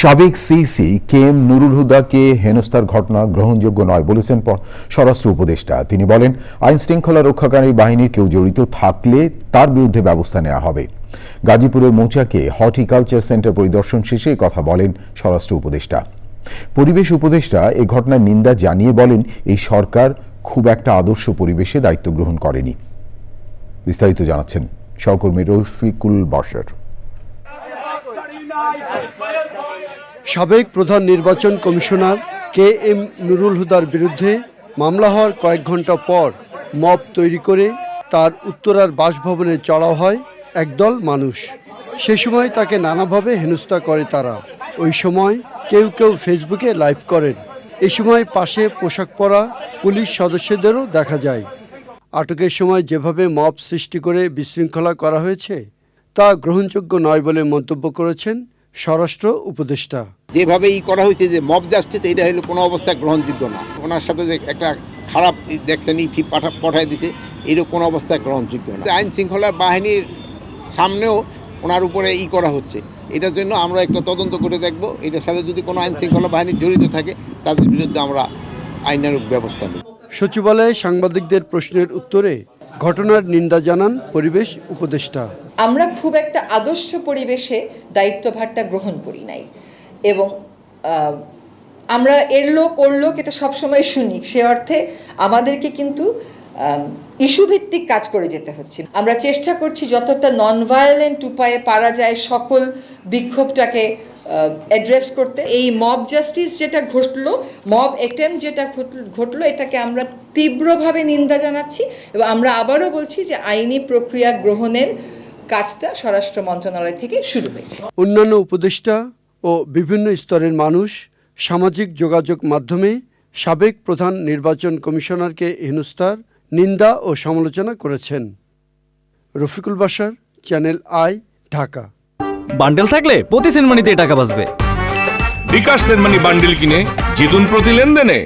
সাবেক CC K M Nurul হুদাকে হেনস্থার ঘটনা গ্রহণযোগ্য নয় বলেছেন স্বরাষ্ট্র উপদেষ্টা। তিনি বলেন, আইন শৃঙ্খলা রক্ষাকারী বাহিনীর কেউ জড়িত থাকলে তার বিরুদ্ধে ব্যবস্থা নেওয়া হবে। গাজীপুরের মৌচাকে হর্টিকালচার সেন্টার পরিদর্শন শেষে কথা বলেন স্বরাষ্ট্র উপদেষ্টা। পরিবেশ উপদেষ্টা এ ঘটনার নিন্দা জানিয়ে বলেন, এই সরকার খুব একটা আদর্শ পরিবেশে দায়িত্ব গ্রহণ করেনি। বিস্তারিত জানাচ্ছেন সহকর্মী রফিকুল বর্ষার সাবেক প্রধান নির্বাচন কমিশনার কে এম নুরুল হুদার বিরুদ্ধে মামলা হওয়ার কয়েক ঘণ্টা পর মব তৈরি করে তার উত্তরার বাসভবনে চড়াও হয় একদল মানুষ। সে সময় তাকে নানাভাবে হেনস্থা করে তারা। ওই সময় কেউ কেউ ফেসবুকে লাইভ করেন। এ সময় পাশে পোশাক পরা পুলিশ সদস্যদেরও দেখা যায়। আটকের সময় যেভাবে মব সৃষ্টি করে বিশৃঙ্খলা করা হয়েছে তা গ্রহণযোগ্য নয় বলে মন্তব্য করেছেন স্বরাষ্ট্র উপদেষ্টা। যেভাবে ই করা হয়েছে যে মব জাস্টিস এটা হলো কোনো অবস্থায় গ্রহণযোগ্য না। ওনার সাথে যে একটা খারাপ দেখছেন ই ঠিক পাঠা পাঠায় দিছে এটা কোনো অবস্থায় গ্রহণযোগ্য না। আইন শৃঙ্খলা বাহিনীর সামনেও ওনার উপরে ই করা হচ্ছে। এটার জন্য আমরা একটা তদন্ত করে দেখব। এটার সাথে যদি কোনো আইন শৃঙ্খলা বাহিনী জড়িত থাকে তাদের বিরুদ্ধে আমরা আইনানুগ ব্যবস্থা নেব। সচিবালয়ে সাংবাদিকদের প্রশ্নের উত্তরে ঘটনার নিন্দা জানান পরিবেশ উপদেষ্টা। আমরা খুব একটা আদর্শ পরিবেশে দায়িত্বভারটা গ্রহণ করি নাই। এবং আমরা এর লোক, ওর লোক এটা সবসময় শুনি। সে অর্থে আমাদেরকে কিন্তু ইস্যু ভিত্তিক কাজ করে যেতে হচ্ছে। আমরা চেষ্টা করছি যতটা নন ভায়োলেন্ট উপায়ে পারা যায় সকল বিক্ষোভটাকে অ্যাড্রেস করতে। এই মব জাস্টিস যেটা ঘটলো মব অ্যাটেম্প যেটা ঘটলো, এটাকে আমরা তীব্রভাবে নিন্দা জানাচ্ছি। এবং আমরা আবারও বলছি যে আইনি প্রক্রিয়া গ্রহণের কাজটা স্বরাষ্ট্র মন্ত্রণালয় থেকে শুরু হয়েছে। অন্যান্য উপদেষ্টা ও বিভিন্ন স্তরের মানুষ সামাজিক যোগাযোগ মাধ্যমে সাবেক প্রধান নির্বাচন কমিশনারকে হেনস্থার নিন্দা ও সমালোচনা করেছেন। রফিকুল বাসার চ্যানেল আই ঢাকা। বান্ডেল থাকলে প্রতি সেনমানিতে টাকা বাঁচবে। বিকাশ সেনমানি বান্ডিল কিনে জিতুন প্রতি লেনদেনে।